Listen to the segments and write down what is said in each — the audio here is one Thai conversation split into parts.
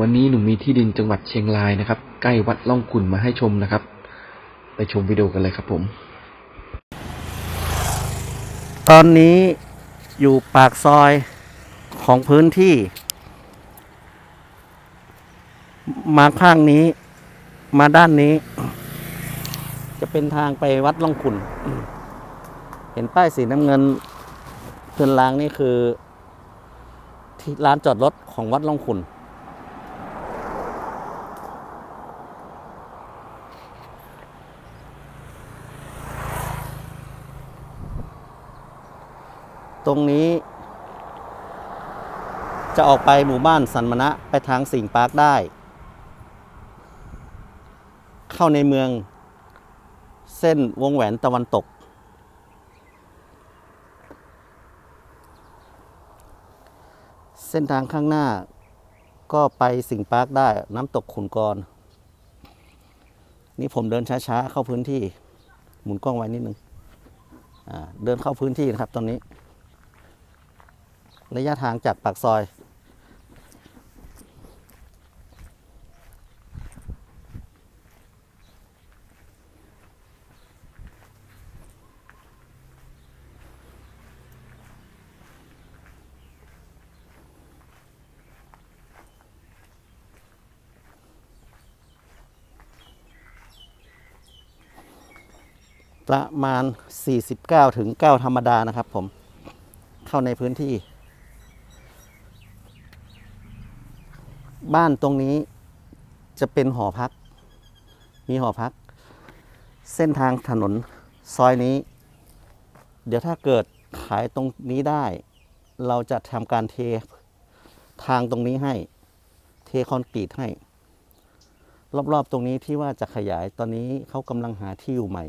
วันนี้หนูมีที่ดินจังหวัดเชียงรายนะครับ ใกล้วัดล่องขุนมาให้ชมนะครับ ไปชมวิดีโอกันเลยครับผม ตอนนี้อยู่ปากซอยของพื้นที่ มาข้างนี้ มาด้านนี้ จะเป็นทางไปวัดล่องขุนเห็นป้ายสีน้ำเงินเพื่อนลางนี่คือ ที่ร้านจอดรถของวัดล่องขุน ตรงนี้ จะออกไปหมู่บ้านสันมณะไปทางสิงปาร์คได้ เข้าในเมืองเส้นวงแหวนตะวันตก เส้นทางข้างหน้าก็ไปสิงปาร์คได้น้ำตกขุนกร นี่ผมเดินช้าๆ เข้าพื้นที่ หมุนกล้องไว้นิดนึงเดินเข้าพื้นที่นะครับตอนนี้ ระยะทางจากปากซอย ประมาณ 49ถึง9ธรรมดานะครับผม เข้าในพื้นที่ บ้านตรงนี้จะเป็นหอพัก มีหอพัก เส้นทางถนนซอยนี้ เดี๋ยวถ้าเกิดขายตรงนี้ได้ เราจะทำการเททางตรงนี้ให้ เทคอนกรีตให้ รอบๆตรงนี้ที่ว่าจะขยายตอนนี้เขากำลังหาที่อยู่ใหม่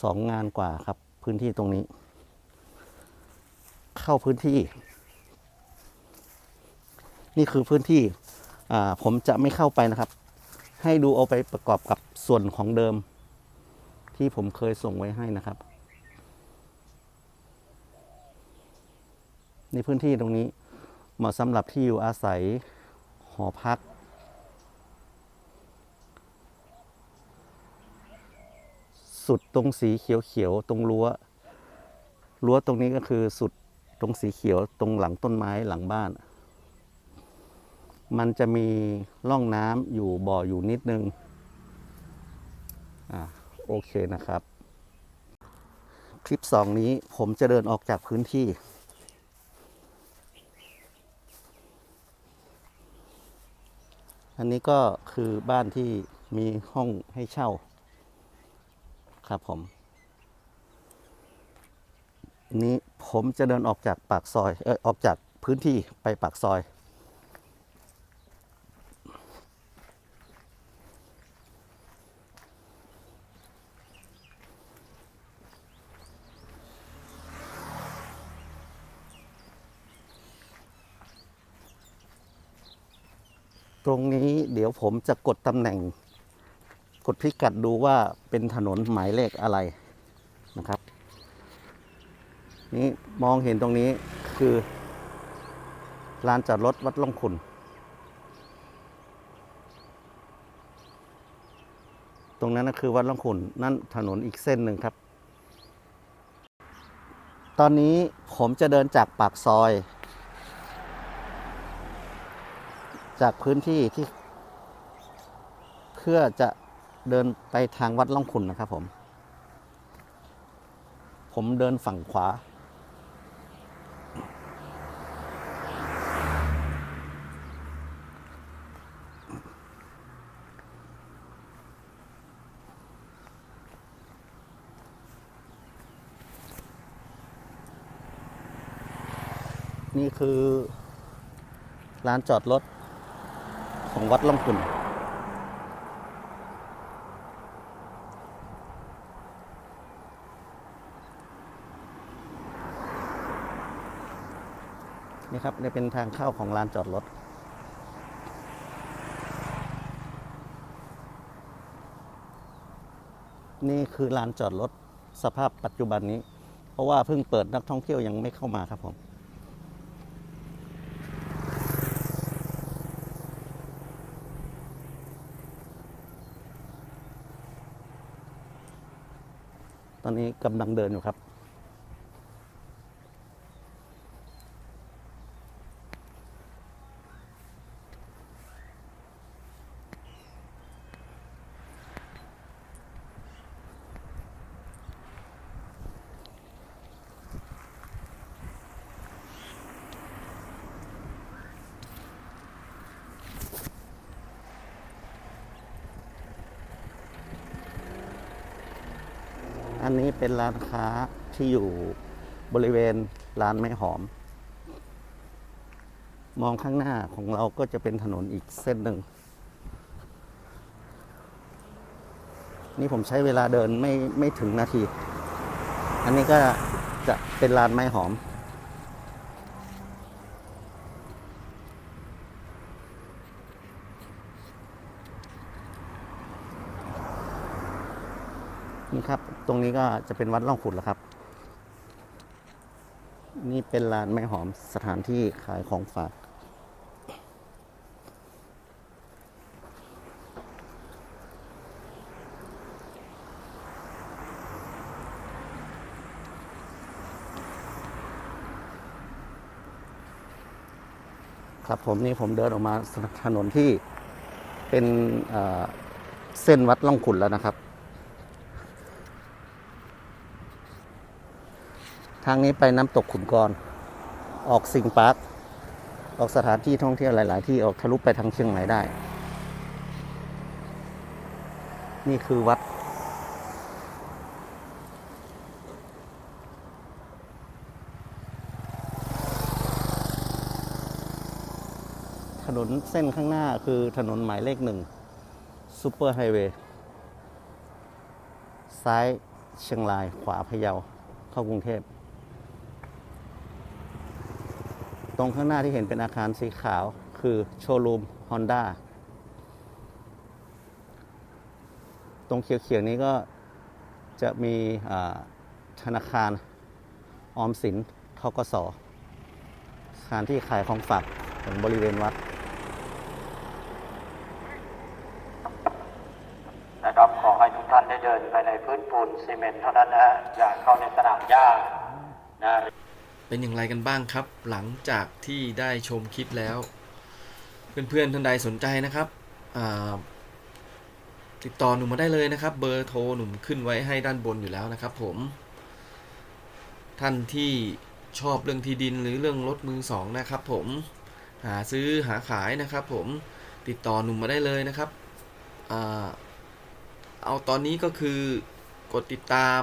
สองงานกว่าครับ พื้นที่ตรงนี้ เข้าพื้นที่ นี่คือพื้นที่อ่าผมจะไม่เข้าไปนะครับ ให้ดูเอาไปประกอบกับส่วนของเดิม ที่ผมเคยส่งไว้ให้นะครับในพื้นที่ตรงนี้เหมาะสำหรับที่อยู่อาศัยหอพัก สุดตรงสีเขียวๆตรงรั้วรั้วตรงนี้ก็คือสุดตรงสีเขียวตรงหลังต้นไม้หลังบ้าน มันจะมีร่องน้ำอยู่บ่ออยู่นิดนึง อ่าโอเคนะครับ คลิปสองนี้ผมจะเดินออกจากพื้นที่ อันนี้ก็คือบ้านที่มีห้องให้เช่า ครับผม นี้ผมจะเดินออกจากปากซอย เออออกจากพื้นที่ไปปากซอย รงนี้เดี๋ยวผมจะกดตำแหน่ง กดพิกัดดูว่าเป็นถนนหมายเลขอะไรนะครับ นี่มองเห็นตรงนี้คือลานจอดรถวัดล่องขุนตรงนั้นนะคือวัดล่องขุนนั่นถนนอีกเส้นหนึ่งครับ ตอนนี้ผมจะเดินจากปากซอย จากพื้นที่ที่ เพื่อจะเดินไปทางวัดล่องขุนนะครับผม ผมเดินฝั่งขวา นี่คือลานจอดรถ ของวัดล่องขุนนี่ครับนี่เป็นทางเข้าของลานจอดรถ นี่คือลานจอดรถสภาพปัจจุบันนี้ เพราะว่าเพิ่งเปิดนักท่องเที่ยวยังไม่เข้ามาครับผม อนนี้กำลังเดินอยู่ครับ อันนี้เป็นร้านค้าที่อยู่บริเวณร้านไม้หอม มองข้างหน้าของเราก็จะเป็นถนนอีกเส้นหนึ่ง นี่ผมใช้เวลาเดินไม่ไม่ถึงนาที อันนี้ก็จะเป็นร้านไม้หอม นี่ครับ ตรงนี้ก็จะเป็นวัดล่องขุดแล้วครับ นี่เป็นร้านไม้หอมสถานที่ขายของฝาก ครับผมนี่ผมเดินออกมาถนนที่เป็นเอ่อเส้นวัดล่องขุนแล้วนะครับ ทางนี้ไปน้ำตกขุนกร ออกสิงปาร์คออกสถานที่ท่องเที่ยวหลาย ๆ ที่ออกทะลุไปทางเชียงใหม่ได้ นี่คือวัด ถนนเส้นข้างหน้าคือถนนหมายเลขหนึ่งซูเปอร์ไฮเวย์ซ้ายเชียงรายขวาพะเยาเข้ากรุงเทพ ตรงข้างหน้าที่เห็นเป็นอาคารสีขาวคือโชว์รูมฮอนด้าตรงเขียวๆนี้ก็จะมีธนาคารออมสินทกสสถานที่ขายของฝากของบริเวณวัดนะครับขอให้ทุกท่านได้เดินไปในพื้นปูนซีเมนต์เท่านั้นนะฮะอย่าเข้าในสนามหญ้านะ เป็นอย่างไรกันบ้างครับ หลังจากที่ได้ชมคลิปแล้ว เพื่อนๆท่านใดสนใจนะครับติดต่อหนุ่มมาได้เลยนะครับ เบอร์โทรหนุ่มขึ้นไว้ให้ด้านบนอยู่แล้วนะครับ ผม ท่านที่ชอบเรื่องที่ดินหรือเรื่องรถมือสองนะครับ ผมหาซื้อหาขายนะครับ ผมติดต่อหนุ่มมาได้เลยนะครับอเอาตอนนี้ก็คือกดติดตาม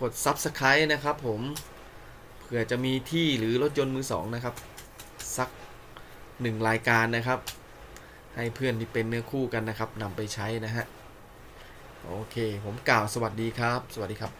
กด Subscribe นะครับผม ผื่อจะมีที่หรือรถยนต์มือสองนะครับ สักหนึ่งรายการนะครับ ให้เพื่อนที่เป็นเนื้อคู่กันนะครับนำไปใช้นะฮะ โอเค ผมกล่าวสวัสดีครับ สวัสดีครับ